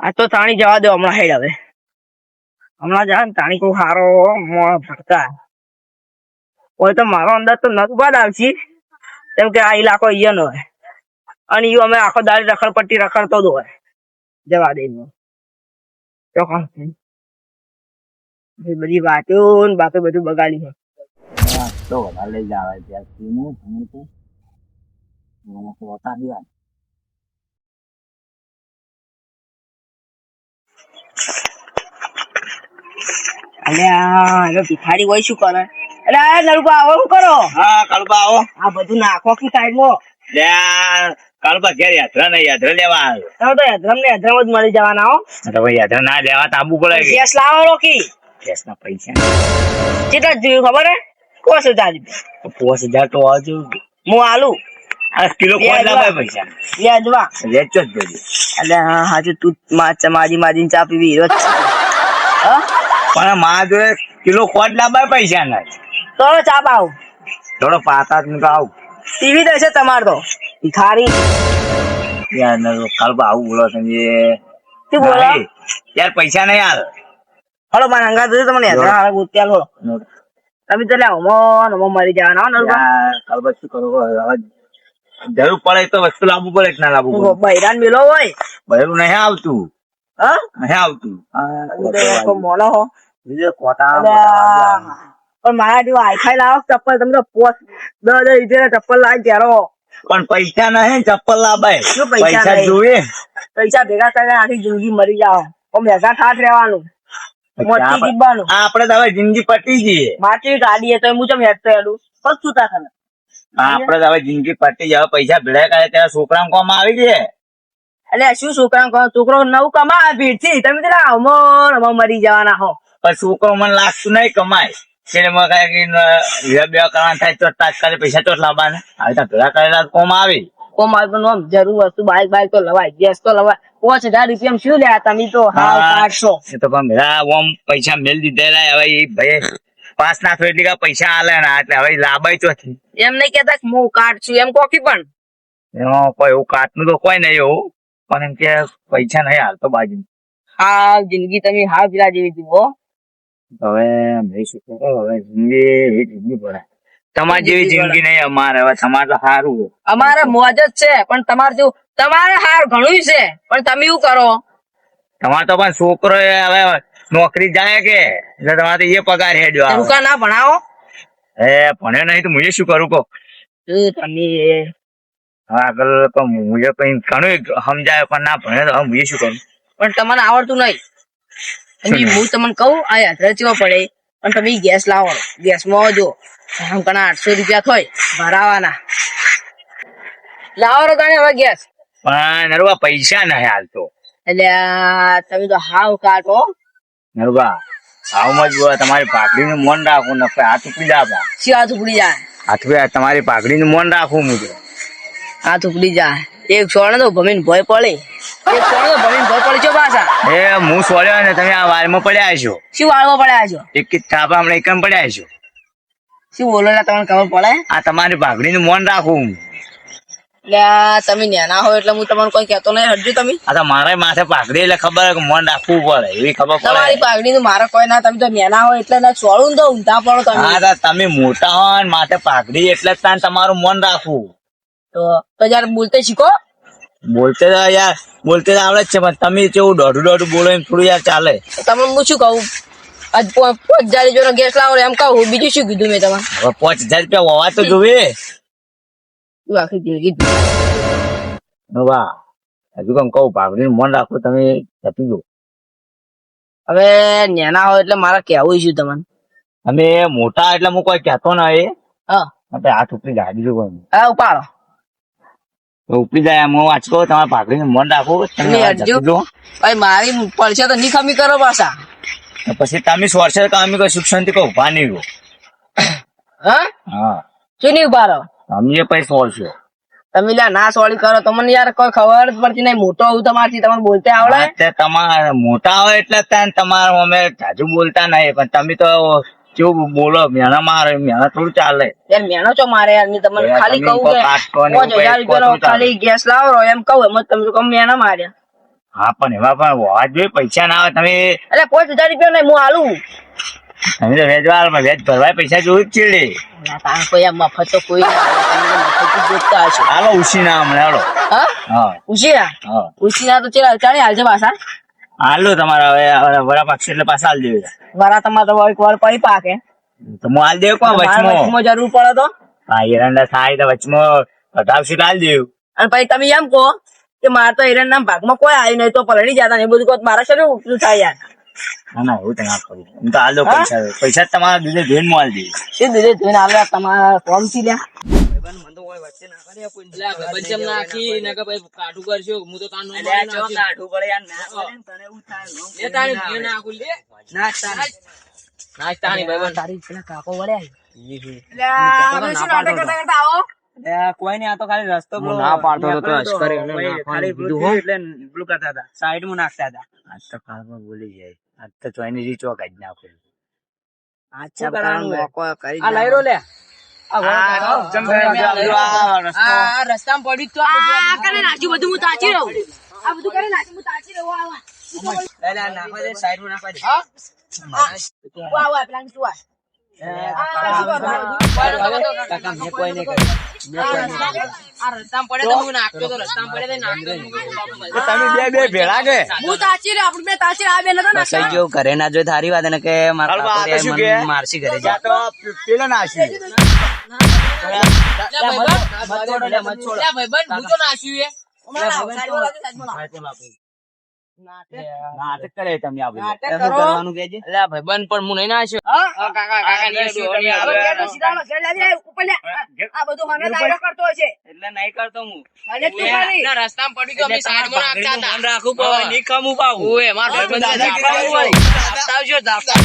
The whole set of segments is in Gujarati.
આ તો તાણી જવા દો હમણાં હેડ હવે. હમણાં જા તાણી કોઈ હારો ભટકા હોય તો મારો અંદાજ તો નકબાદ આવશે કેમ કે આ ઇલાકો અહીંયા નો હોય. અને ઈ અમે આખો દાડી રખડપટ્ટી રખડતો જ હોય. જવા દે બધી વાતો ને બાતો બધું બગાડી છે. તો વધારે લઈ જાવે ત્યાં ભણું તો. આપ. અલ્યા એનો ભિખારી હોય શું કરે? અરે નરુબા આવો શું કરો? હા કળબા આવો. આ બધું નાખો કે સાઈડમાં લે આ ઘેર યાત્રા નહીં યાત્રા લેવા આવ્યો તમે તો યાત્રા ને યાત્રા જ મળી જવાના હો. તો ભાઈ યાત્રા ના લેવા તાબુ પડે ગેસ લાવો રોકી. ગેસના પૈસા. કેટલા જોયું ખબર હે? કોસ હજાર. પોસ હજાર તો આજુ હું આલુ. આ કિલો કોણ લાવે પૈસા? લે અજવા વેચો જ બધું. એટલે હા હાજુ તું મા- માજી માજીને ચા પીવી હીરો જ છે. હા પણ માં જોડે કિલો કોટ લાવે પૈસા ના તો ચાપ આવ થોડો પાતા જ આવ. ટીવી તો છે તમાર તો. ખારી યાર નરો કાળુબા આવું બોલો છે તું બોલો? યાર પૈસા નહીં હાલ. હલો મારા અંગા દે તમને. યાર હાલ ગોત્યા લો તમે તો લે હમો નમો મરી જવાના હો યાર કાળુબા શું કરો જરૂર પડે તો વસ્તુ લાવવું પડે કે ના લાવવું પડે? બૈરાન મેલો હોય. બૈરું નહીં આવતું. હા? નહીં આવતું. હું તો હો. બીજો કોટા. પણ મારા જેવો આઈફાઈ લાવો ચપ્પલ તમે તો પોસ દસ દસ લીધેલા ચપ્પલ લાવી ત્યારે પણ પૈસા નહીં ચપ્પલ લાવાય શું પૈસા? જોઈએ. પૈસા ભેગા કરીને આખી જિંદગી મરી જાઓ. પણ ભેગા ઠાઠ રહેવાનું. મોટી જીવવાનું આ આપણે તો હવે જિંદગી પટી જઈએ. માટી ગાડી તો હું ચમ હેડું? બસ શું તા તને? આપડે તો હવે જિંદગી પટી જાય. પૈસા ભેળા કરે ત્યારે છોકરાને કોમ આવી જાય એટલે શું છોકરા છોકરો નવું કમાય ભીડથી તમે તો અમો અમો મરી જવાના હો. પણ છોકરો મને લાગતું નહીં કમાય. સિનેમા મને બે કરવાના થાય તો તાત્કાલિક પૈસા તો લાવવાના. હવે તો ભેળા કરેલા કોમ આવે. કોમ મારે આમ જરૂર વસ્તુ બાઈક બાઈક તો લવાય ગેસ તો લવાય. પાંચ હજાર રૂપિયા શું લે તમે તો હા. કાઢશો. એ તો પણ ભેળા ઓમ પૈસા મેલ દીધેલા હવે એ ભાઈ પાસ ના થયો એટલે પૈસા આલે ના. એટલે હવે લાભાય તો એમ નહીં કેતા હું હું કાઢશું. એમ કોકી પણ. એમાં કોઈ એવું કાટનું તો કોઈ નહીં એવું. પણ એમ કે પૈસા નહીં હાલતો બાજુ હા જિંદગી તમે હા પીલા જેવી જીવો હવે ભાઈ શું કરો હવે જિંદગી એવી જીવવી પડે. તમારી જેવી જિંદગી નહીં અમારે. હવે તમારે તો સારું અમારે મોજ જ છે પણ તમારે જેવું તમારે હાર ઘણું છે પણ તમે એવું કરો? તમારે તો પણ છોકરો હવે નોકરી જાય કે એટલે તમારે તો એ પગાર હેડ્યો આવે. રૂકા ના ભણાવો. એ ભણે નહીં તો હું શું કરું કહો? તમે આગળ તો હું કઈ ઘણું સમજાય પણ ના ભણે તો હું શું કરું? પણ તમને આવડતું નહીં. હું તમને કહું આ ચેવો પડે. પણ તમે ગેસ લાવો ગેસમાં જો. આમ કણા આઠસો રૂપિયા થોય ભરાવાના. લાવો તને હવે ગેસ. પણ નરવા પૈસા નહીં હાલતો. એટલે તમે તો હાવ કાઢો નરવા ભાવમાં જો તમારી પાઘડીનું મોન રાખવું ને હાથ ઉપડી જાય શી હાથ ઉપડી જાય? હાથ તમારી પાઘડીનું મોન રાખવું મુજબ હાથ ઉપડી જાય. એક છોડ તો ભમીન ભય પડે. એક છોડે તો ભમીન ભય પડે છો પાછા એ હું સોળ્યો ને તમે આ વારમાં પડ્યા છો. શું વાળમાં પડ્યા છો? એક થાપા હમણાં એકમ પડ્યા છો. શું બોલો તમને ખબર પડે? આ તમારી ભાગડી નું મોન રાખું આ તમે નેના હો એટલે હું તમને કોઈ કહેતો નહીં હટજો તમે. આ તો મારે માથે પાઘડી એટલે ખબર હોય કે મન રાખવું પડે એવી ખબર તમારી પડે. પાઘડી નું મારે કોઈ ના તમે તો નાના હોય એટલે ના છોડું તો ઊંધા પડો તમે. હા તો તમે મોટા હોય ને માથે પાઘડી એટલે જ તમારું મન રાખવું. તો તો જયારે બોલતે શીખો. બોલતે તો યાર બોલતે તો આવડે જ છે પણ તમે કેવું દોઢું દોઢું બોલો એમ થોડું યાર ચાલે. તમે હું શું કહું? આજ પાંચ હજાર રૂપિયાનો ગેસ લાવો એમ કહું બીજું શું કીધું મેં તમારે? હવે પાંચ હજાર રૂપિયા હોવા તો જોવે શું આખી જિંદગી વાહ હજુ કમ કહું પાઘડીનું મન રાખો તમે જતી દો હવે નેના હોય એટલે મારે કહેવું છું તમને? અમે મોટા એટલે હું કોઈ કહેતો ના એ. હા. આપણે હાથ ઉપરી જાય બીજું હા ઉપાડો. જાય વાંચકો તમારે મન તમે ભાઈ મારી પડશે તો ની ખમી કરો પાછા. પછી તમે સોરશે તો અમે કોઈ સુખ શાંતિ કોઈ ઊભા નહીં હા? હા. શું નહીં ઉપાડો અમે પછી સોરશો તમે લ્યા ના સોળી કરો તમને યાર કોઈ ખબર પડતી નહીં મોટો આવું તમારથી તમને બોલતા આવડે? તમારે મોટા હોય એટલે તમારે અમે જાજુ બોલતા નહીં પણ તમે તો કેવું બોલો? મેણા મારે મેણા થોડું ચાલે. યાર મેનો ચો મારે યાર? મેં તમને ખાલી કહું કે હજાર રૂપિયાનો ખાલી ગેસ લાવો એમ કહું એમ તમે કહો મેના માર્યા. હા પણ એમાં પણ હોવા જોઈએ પૈસા ના આવે. તમે એટલે પાંચ હજાર રૂપિયા નહીં હું હાલું. તમે તો વેજ પણ વેચ ભરવાય પૈસા જોયું જ ચીડે. કોઈ મફત તો કોઈ જોતા હશે. હાલો ઉસી ના હમણાં હાલો. હા? ઉશીના? ઉશીના તો ચેલા ચાલી હાલજે પાછા. હાલો તમારા હવે વરા પાકશે એટલે પાછા હાલ દેવું વરા તમારે તો એક વાર પડી પાકે. તો હું હાલ દેવું કોણ વચમાં? વચમાં જરૂર પડે તો? હા એરંડા થાય તો વચમાં તો હાલ દેવું અને પછી તમે એમ કહો કે મારે તો એરંડા ભાગમાં કોઈ આવી નહીં તો પલળી જતા ને બધું કહો મારા શરીર ઉપલું થાય યાર. ના ના એવું તો ના કરું હું તો હાલ દો પૈસા પૈસા તમારા દૂધે ધોઈને હું હાલ દઈશ. શું દૂધે ધોઈને આવે તમારા ફોર્મથી લ્યા. કોઈ નહીં આ તો ખાલી રસ્તો હું ના પાડતો હતો તો ખાલી કીધું એટલે કરતા હતા. સાઈડમાં નાખતા હતા. આજ તો કાળમાં ભૂલી જાય. આજ તો ચોઈની રીચો કાઢી આજ અચ્છા કરવાનું કરી આ લઈ લે. રસ્તામાં પડ્યું તો આ કરે નાખ્યું બધું. હું તાચી રહું. આ બધું કરે નાખ્યું હું તાચી રહું આવા. નાખવા દે સાઈડમાં નાખવા દે. તું આવ આ પેલા આ કાકા ના કોઈ તારી વાત ભેળા કે ગયો ઘરે ના જોઈ થારી વાત એને કે મારા હાલ, આ તો કાકોએ શું મને કે? મારશી ઘરે જા જા તો પેલો નાસી નાટક કરે તમે આ બધું શું કરવાનું કેજે એટલે નહીં કરતો હું. રસ્તામાં પડ્યું તો અમે સાઈડમાં નાખતા હતા. ફોન રાખું પણ નહીં ખમું પાવું ઓએ માર ભાઈબંધ દાદાગીરી કરી. આવજો ઝાપટા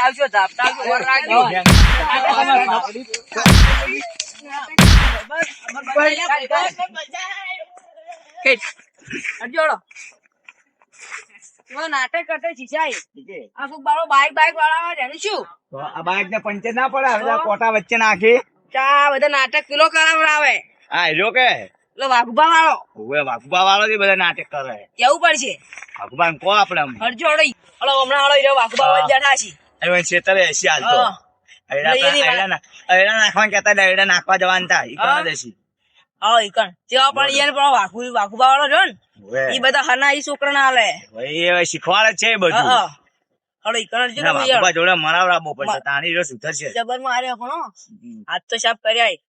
આવજો ઝાપટા આવજો વર રાખજો. અડજોડો તું નાટક કરતો શીશાય આ શું બાઈક બાઈક વાળા એનું શું? આ બાઈક ને પંચર ના પડે હવે કોટા વચ્ચે નાખી. ચા બધા નાટક કિલો કરાવડાવે. હા હેલો કે એટલે વાઘુબા વાળો. ઓવે વાઘુબા વાળો બધા નાટક કરે. કેવું પડશે? વાઘુબા કો આપણે હલો હમણાં હળો હીરો વાઘુબા વાળા બેઠા છે. હવે છેતરે એસી હાલતો હા. અયડા એટલે એની અયડા ના- અયડા નાખવા કેતા હતા, નાખવા જવાના થાય ઈ. દેશી હા ઈકણ જેવા પણ યાર પણ વાઘુ વાઘુબા વાળો જો ને એ બધા હના ઈ છોકરા ના હાલે ભાઈ શીખવાડે છે બધું. હળો ઈકણ જો તમે યાર? જોડે મરાવડાવવો પડશે તાણી જો સુધરશે. જબર કોનો હાથ તો સાફ કર્યા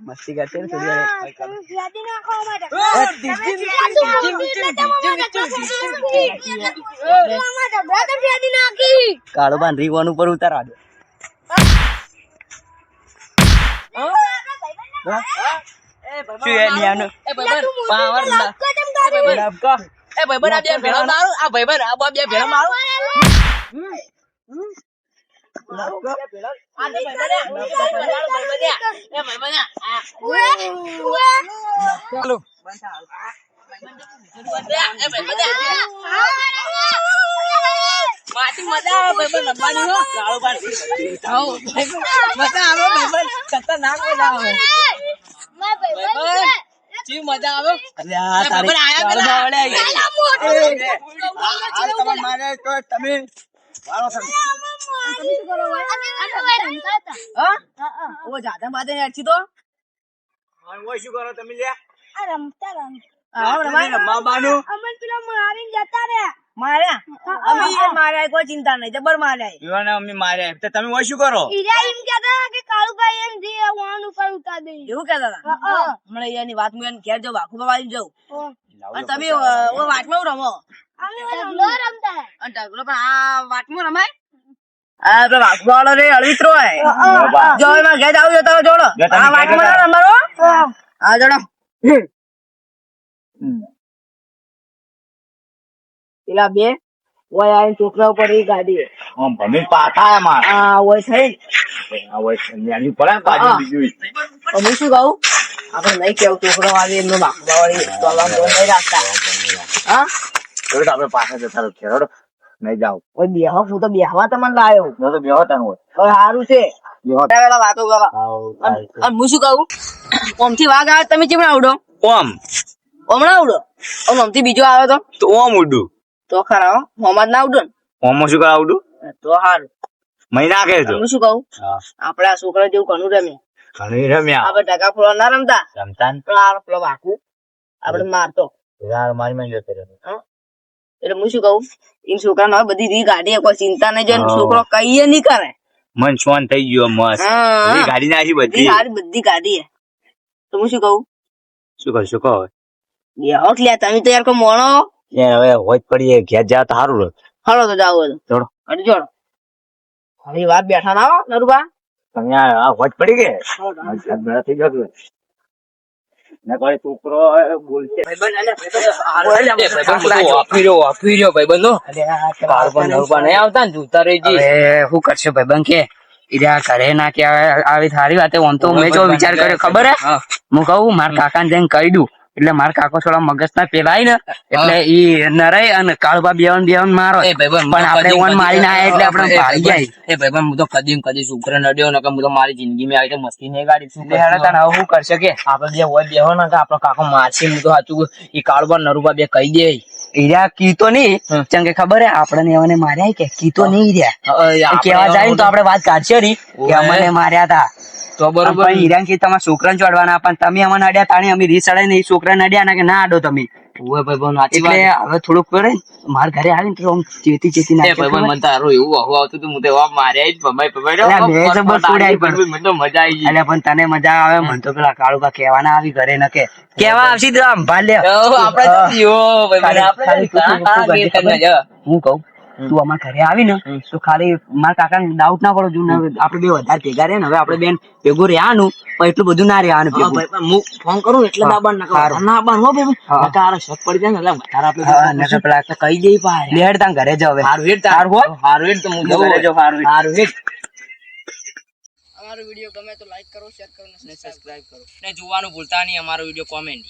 મસ્તી કરશે ને થોડી કાળો બાન રીવન ઉપર ઉતારવા દે ભાઈ બન આ બે ભેળા મારું આ ભાઈ બન આ બે ભેળા કાળો ખતરનાક મજા આવે. ચી મજા આવે? આયા પેલા. મારે તમે ઓ જાતા બાતે ને અડછી તો? ઓય શું કરો તમે લ્યા? આવો રમાય. રમવા બાનું. માર્યા? અમે ઈ માર્યા કોઈ ચિંતા નહીં. જબર માર્યા ઈવાને અમે માર્યા. તો તમે ઓય શું કરો? એવું કહેતા હતા? હમણાં એની વાત મુ એને ઘેર આખું અને તમે ઓ વાટમાં રમો? અને ઢગલો પણ આ વાટમાં રમાય? આ પેલો વાઘુ રે અળવિત્રો હે. જો એમાં ઘેર જાવ તો જોડો. જો તમે આ ઘેર વાટમાં ના જોડો. પેલા બે ઓય આવીને છોકરા ઉપર એ ગાડી. આમ માર. આ ઓય થઈ. આ હોય ન્યાની પડે પાછી બીજું હું શું કહું? આપણે નહીં કેવું છોકરો આવે એમનો બાપા વાળી તોલામ તો નહીં રાખતા. હા. આપણે પાછા જતા ખેડો નહીં જાવ કોઈ બેહો હું તો બેહવા તમને લાયો? ન તો બેહો તાન હોય. સારું છે. વાતો કરો. અને હું શું કહું? ઓમથી વાઘ આવે તમે કેમ આવડો? ઓમ. હમણાં આવડો? ઓમથી બીજો આવે તો? તો ઓમ ઉડું. તો ખરા હો. મોહમ્મદ ના આવડો ઓમો શું કરાવડું ને તો સારું મહિના કે તો હું શું કહું? આપડા છોકરા જેવું ઘણું રમે. ઘણું રમ્યા. આપણે ટકા ફોડા ના રમતા? રમતા ને? પણ આ પેલો વાકુ આપણે મારતો. યાર મારી માં જતો રહ્યો એટલે હું શું કહું? એમ છોકરા ના બધી રી ગાડી કોઈ ચિંતા નહીં જોઈએ છોકરો કહીએ નહીં કરે. મન શોન થઈ ગયો મસ્ત. ગાડી નાખી બધી. સારી બધી ગાડી તો હું શું કહું? શું કરશું કહો? બેહો કે લ્યા તમે તો યાર કો મોણો એ હવે હોજ પડીએ ઘેર જા તો સારું રહે. હળો તો જાવ જોડો. અરે જોડો હવે. વાત બેઠા ના નરુબા તમે આ હોજ પડી હાથ થઈ ગયો ને કોઈ છોકરો બોલશે. હવે શું કરશે ભાઈબંધ કે? ઈરા ઘરે ના કે આવી સારી વાત આમ તો મેં જો વિચાર કર્યો ખબર હે? હું. કહું મારા કાકા ને જઈને કહી દઉં. એટલે મારા કાકો થોડા મગજ ના પેલાય ને એટલે ઈ નરાય અને કાળુબા બેવન બેવન મારો. પણ આપણે ઓન મારી ના એટલે આપણે ભાગી જાય. એ ભાઈ હું તો કદી કદી છોકરો નડ્યો ને હું તો મારી જિંદગી માં આવી તો મસ્તી નહીં ગાડી. શું એટલે હેડો તને હવે શું કરશે કે? આપડે બે હોય બેહો ને કે આપણો કાકો મારશે હું તો સાચું એ કાળબા નરુબા બે કહી દે. ઈરા કીતો નહીં. ચમ કે ખબર હે આપણને એવાને માર્યા કે કીતો નહીં રહ્યા કેવા જાય ને તો આપણે વાત કાઢશે રી કે અમને માર્યા હતા તો બરોબર. ઈરાન કે તમારા છોકરાને ચોડવાના પણ તમે અમને અડ્યા તાણી અમે રીસ અડે ને એ છોકરાને અડ્યા ના કે ના અડો તમે? ઓય ભાઈ બન સાચી એટલે વાત. હવે થોડુંક પડે માર ઘરે આવીને તો આમ ચેતી ચેતી નાખે ભાઈ બન મને તારો એવું આવું આવતું તું હું તો માર્યા જ ભમાઈ ભમાઈ અલ્યા, બે જબર છોડ્યા પણ. મને તો મજા આવી ગઈ. એટલે પણ તને મજા આવે? મને તો પેલા કાળુકા કેવાના આવી ઘરે ન કે. કેવા આવશે તો આમ ભાલ આપણે તો થયો, ભાઈ આપણે. હું કહું? તું અમારા ઘરે આવી ને તો ખાલી મારા કાકા ડાઉટ ના પડો જો ને આપણે બે વધારે ભેગા રે ને હવે આપડે બેન ભેગું રહેવાનું પણ એટલું બધું ના રહેવાનું હા, ફોન કરું એટલે દાબાણ ના કરું. ના દાબાણ હો ભાઈ શક પડી જાય ને એટલે વધારે આપણે નકર પેલા તો કહી દે પાહે. લેડ તાં ઘરે જાવ હવે હારું હેડ તાર. હારું હો? હારું હેડ તો હું ઘરે. હારું હેડ. હારું હેડ. અમારો વીડિયો ગમે તો લાઈક કરો શેર કરો ને સબસ્ક્રાઇબ કરો ને જોવાનું ભૂલતા નહીં અમારો વીડિયો કોમેન્ટ